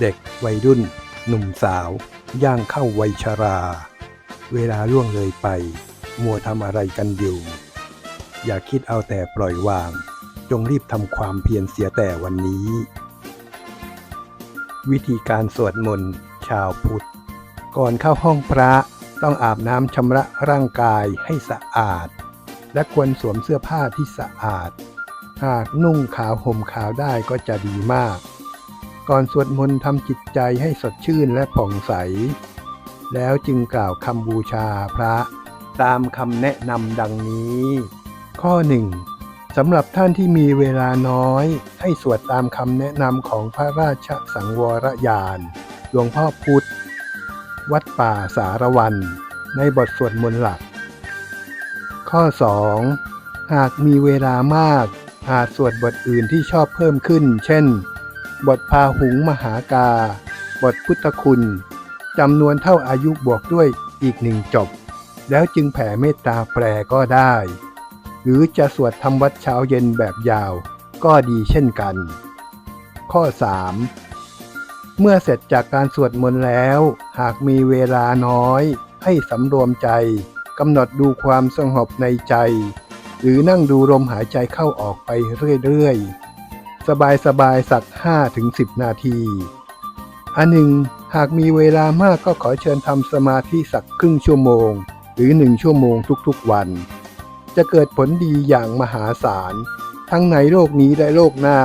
เด็กวัยรุ่น หนุ่มสาว ย่างเข้าวัยชรา เวลาล่วงเลยไป มัวทำอะไรกันอยู่ อย่าคิดเอาแต่ปล่อยวาง จงรีบทำความเพียรเสียแต่วันนี้ วิธีการสวดมนต์ชาวพุทธ ก่อนเข้าห้องพระต้องอาบน้ำชำระร่างกายให้สะอาด และควรสวมเสื้อผ้าที่สะอาด หากนุ่งขาวห่มขาวได้ก็จะดีมาก ก่อนสวดมนต์ทำจิตใจให้สดชื่นและผ่องใส แล้วจึงกล่าวคำบูชาพระตามคำแนะนำดังนี้ ข้อ 1. สำหรับท่านที่มีเวลาน้อย ให้สวดตามคำแนะนำของพระราชสังวรยานหลวงพ่อพุธวัดป่าสารวัน ในบทสวดมนต์หลัก ข้อ 2. หากมีเวลามากอาจสวดบทอื่นที่ชอบเพิ่มขึ้น เช่น บทพาหุงมหากา บทพุทธคุณจำนวนเท่าอายุบวกด้วยอีกหนึ่งจบ แล้วจึงแผ่เมตตาแปลก็ได้ หรือจะสวดทำวัดเช้าเย็นแบบยาวก็ดีเช่นกัน ข้อ 3. เมื่อเสร็จจากการสวดมนต์แล้ว หากมีเวลาน้อย ให้สำรวมใจกำหนดดูความสงบในใจ หรือนั่งดูลมหายใจเข้าออกไปเรื่อยๆ สบายๆสัก 5-10 นาที อันหนึ่ง หากมีเวลามากก็ขอเชิญทำสมาธิสักครึ่งชั่วโมง หรือหนึ่งชั่วโมงทุกๆวัน จะเกิดผลดีอย่างมหาศาล ทั้งในโลกนี้และโลกหน้า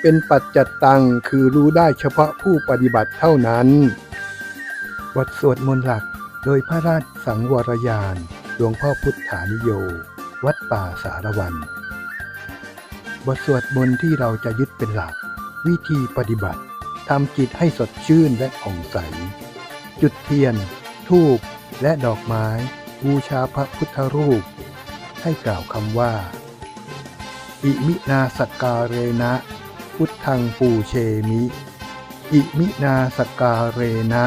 เป็นปัจจัตตังคือรู้ได้เฉพาะผู้ปฏิบัติเท่านั้น บทสวดมนต์หลักโดยพระราชสังวรยาน หลวงพ่อพุทธานิโย วัดป่าสารวัน บทสวดมนต์ที่เราจะยึดเป็นหลัก วิธีปฏิบัติทำจิตให้สดชื่นและผ่องใส จุดเทียนทูบและดอกไม้ บูชาพระพุทธรูป ให้กล่าวคำว่า อิมินาสกกาเรนะ พุทธังปูเชมิ อิมินาสกกาเรนะ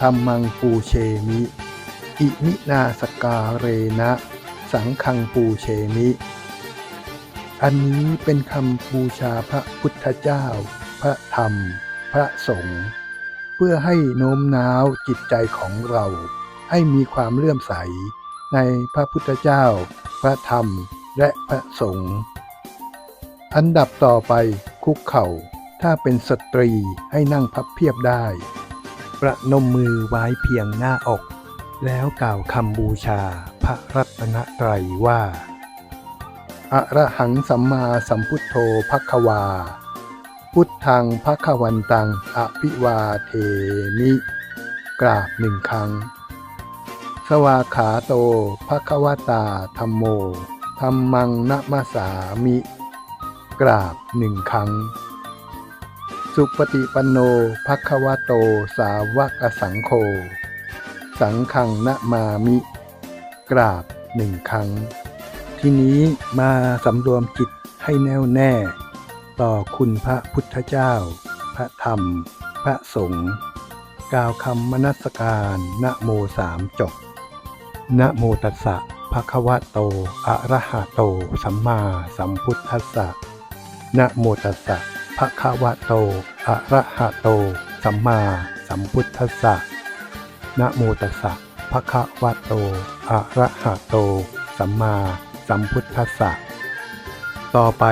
ธรรมังปูเชมิ อิมินาสกกาเรนะ สังฆังปูเชมิ อันนี้เป็นคำบูชาพระพุทธเจ้า พระธรรม พระสงฆ์เพื่อให้โน้มน้าวจิตใจของเรา ให้มีความเลื่อมใส ในพระพุทธเจ้า พระธรรมและพระสงฆ์อันดับต่อไปคุกเข่า ถ้าเป็นสตรีให้นั่งพับเพียบได้ ประนมมือไว้เพียงหน้าอก แล้วกล่าวคำบูชาพระรัตนตรัยว่า อะระหังสัมมาสัมพุทโธพักวา พุทธังพักวันตังอภิวาเทมิ กราบหนึ่งครั้ง สวาขาโตพักวตาธรรมโมธรรมังนะมาสามิ กราบหนึ่งครั้ง สุปฏิปันโนภควโตสาวกสังโฆสังฆังนะมามิ กราบหนึ่งครั้ง ที่นี้มาสำรวมจิตให้แน่วแน่ ต่อคุณพระพุทธเจ้า พระธรรม พระสงฆ์กล่าวคำมนัสการนะโมสามจบนะโมตัสสะภะคะวะโต อะระหะโต สัมมาสัมพุทธัสสะนะโมตัสสะภะคะวะโต อะระหะโต สัมมาสัมพุทธัสสะนะโมตัสสะภะคะวะโต อะระหะโต สัมมา สัมพุทธัสสะ ต่อไป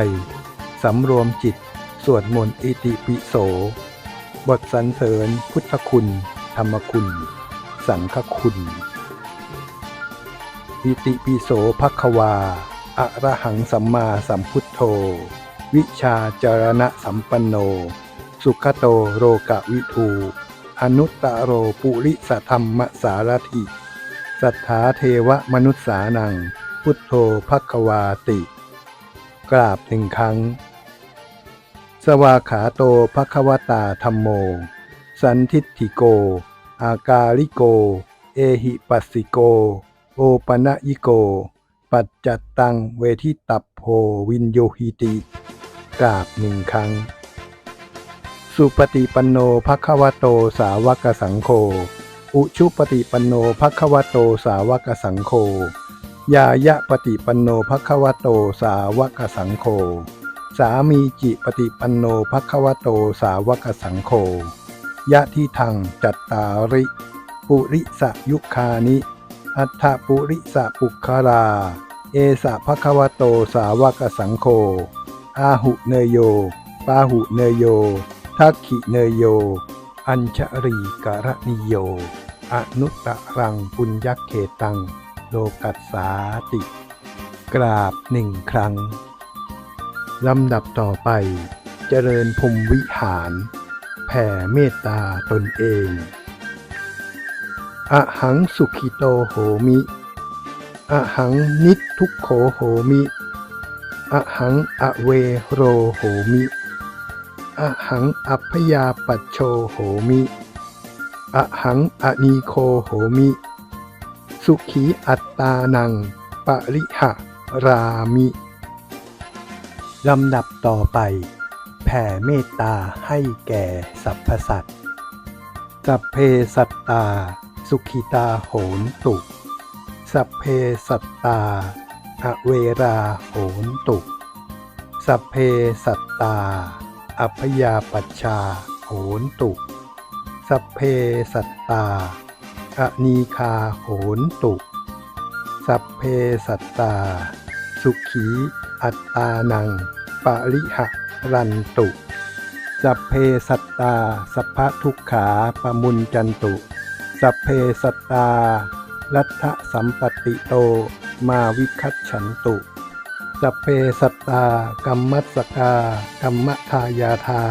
สำรวมจิต สวดมนต์อิติปิโส บทสรรเสริญพุทธคุณ ธรรมคุณ สังฆคุณ อิติปิโสภควาอะระหังสัมมาสัมพุทโธ วิชาจารณะสัมปันโน สุขโตโรกะวิทู อนุตตโรปุริสธรรมสารถิ สัทธาเทวมนุษสานัง พุทโธภควาติ กราบหนึ่งครั้ง สวาขาโตภควตาธรรมโม สันทิฏฐิโก อากาลิโก เอหิปัสสิโก โอปะนะยิโก ปัจจัตตังเวทิตัพโพวินโยหิติ กราบหนึ่งครั้งสุปฏิปันโนภควโตสาวกสังโฆ อุชุปฏิปันโนภควโตสาวกสังโฆ ยายะปฏิปันโนภควโตสาวกสังโฆสามีจิปฏิปันโนภควโตสาวกสังโฆยะทิทังจัตตาริ ปุริสยุคานิ อัฏฐปุริสปุคารา เอสะภะคะวะโตสาวกสังโฆอาหุเนยโย ปาหุเนยโย ทักขิเนยโย อัญชรีกรณิโย อนุตตรังปุญญเขตัง โลกัสสาติ กราบหนึ่งครั้ง ลำดับต่อไป เจริญพรมวิหาร แผ่เมตตาตนเองอะหังสุขิโตโหมิอะหังนิทุกโขโหมิอะหังอเวโรโหมิอะหังอัพยาปัชโชโหมิอะหังอนีโคโหมิ สุขีอัตตานัง ปริหะรามิ ลำดับต่อไป แผ่เมตตาให้แก่สรรพสัตว์สัพเพสัตตา สุขิตาโหนตุสัพเพสัตตาอเวราโหนตุสัพเพสัตตา อัพยาปัชชาโหนตุ สัพเพสัตตา อนีคาโหนตุสัพเพสัตตา สุขีอัตตานัง ปะริหะรันตุ สัพเพสัตตา สัพพะทุกขาปมุนจันตุ สัพเพสัตตาลัทธสัมปติโต มาวิคัตฉันตุ สัพเพสัตตากัมมัสกากัมมะทายาทา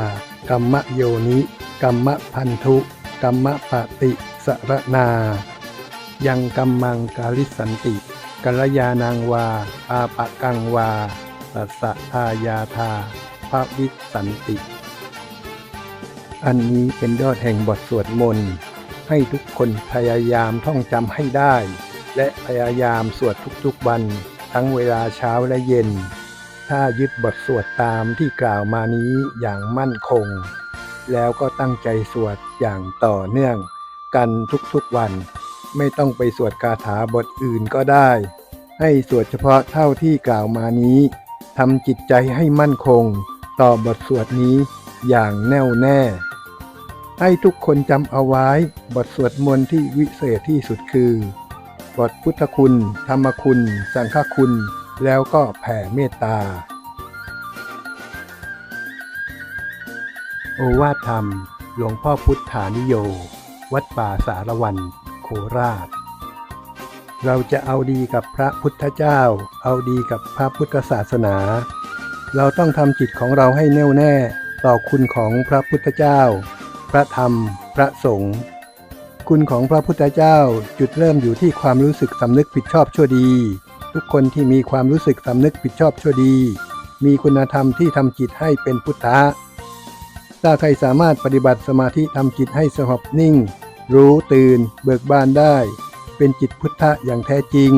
กัมมะโยนิกัมมะพันธุ กัมมปฏิสรนา ยังกัมมังกาลิสันติกัลยานังวา อาปะกังวาตัสสะทายาทาภาวิสันติ อันนี้เป็นยอดแห่งบทสวดมนต์ ให้ทุกคนพยายามท่องจำให้ได้ และพยายามสวดทุกๆวัน ทั้งเวลาเช้าและเย็น ถ้ายึดบทสวดตามที่กล่าวมานี้อย่างมั่นคง แล้วก็ตั้งใจสวดอย่างต่อเนื่องกันทุกๆวัน ไม่ต้องไปสวดคาถาบทอื่นก็ได้ ให้สวดเฉพาะเท่าที่กล่าวมานี้ทำจิตใจให้มั่นคง ต่อบทสวดนี้อย่างแน่วแน่ ให้ทุกคนจำเอาไว้บทสวดมนต์ที่วิเศษที่สุดคือ บทพุทธคุณ ธรรมคุณ สังฆคุณ แล้วก็แผ่เมตตา โอวาทธรรม หลวงพ่อพุทธานิโย วัดป่าสารวัน โคราช เราจะเอาดีกับพระพุทธเจ้า เอาดีกับพระพุทธศาสนา เราต้องทำจิตของเราให้แน่วแน่ต่อคุณของพระพุทธเจ้า พระธรรม พระสงฆ์ คุณของพระพุทธเจ้าจุดเริ่มอยู่ที่ความรู้สึกสำนึกผิดชอบชั่วดี ทุกคนที่มีความรู้สึกสำนึกผิดชอบชั่วดี มีคุณธรรมที่ทำจิตให้เป็นพุทธะ ถ้าใครสามารถปฏิบัติสมาธิทำจิตให้สงบนิ่ง รู้ตื่น เบิกบานได้ เป็นจิตพุทธะอย่างแท้จริง